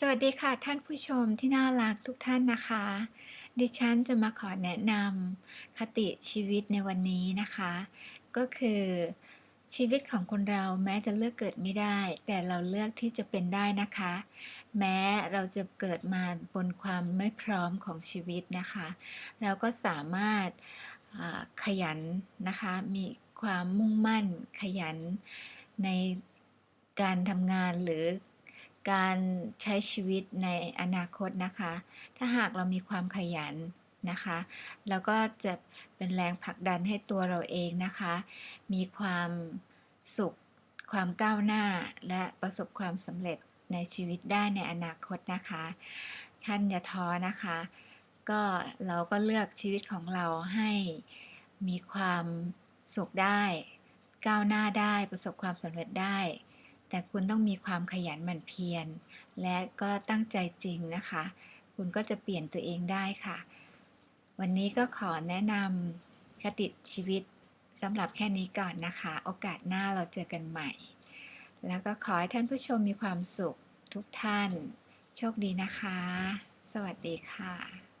สวัสดีค่ะท่านผู้ชมที่น่ารักทุกท่านนะคะ ดิฉันจะมาขอแนะนำคติชีวิตในวันนี้นะคะ ก็คือชีวิตของคนเราแม้จะเลือกเกิดไม่ได้ แต่เราเลือกที่จะเป็นได้นะคะ แม้เราจะเกิดมาบนความไม่พร้อมของชีวิตนะคะ เราก็สามารถขยันนะคะ มีความมุ่งมั่นขยันในการทำงานหรือ การใช้ชีวิตในอนาคตนะคะ ถ้าหากเรามีความขยันนะคะเราก็จะเป็นแรงผลักดันให้ตัวเราเองนะคะ มีความสุข ความก้าวหน้า และประสบความสำเร็จในชีวิตได้ในอนาคตนะคะ ท่านอย่าท้อนะคะ ก็เราก็เลือกชีวิตของเราให้มีความสุขได้ ก้าวหน้าได้ประสบความสำเร็จได้ แต่คุณต้องมีความขยันหมั่นเพียร และก็ตั้งใจจริงนะคะ คุณก็จะเปลี่ยนตัวเองได้ค่ะ วันนี้ก็ขอแนะนำคติชีวิตสำหรับแค่นี้ก่อนนะคะ โอกาสหน้าเราเจอกันใหม่ แล้วก็ขอให้ท่านผู้ชมมีความสุขทุกท่าน โชคดีนะคะ สวัสดีค่ะ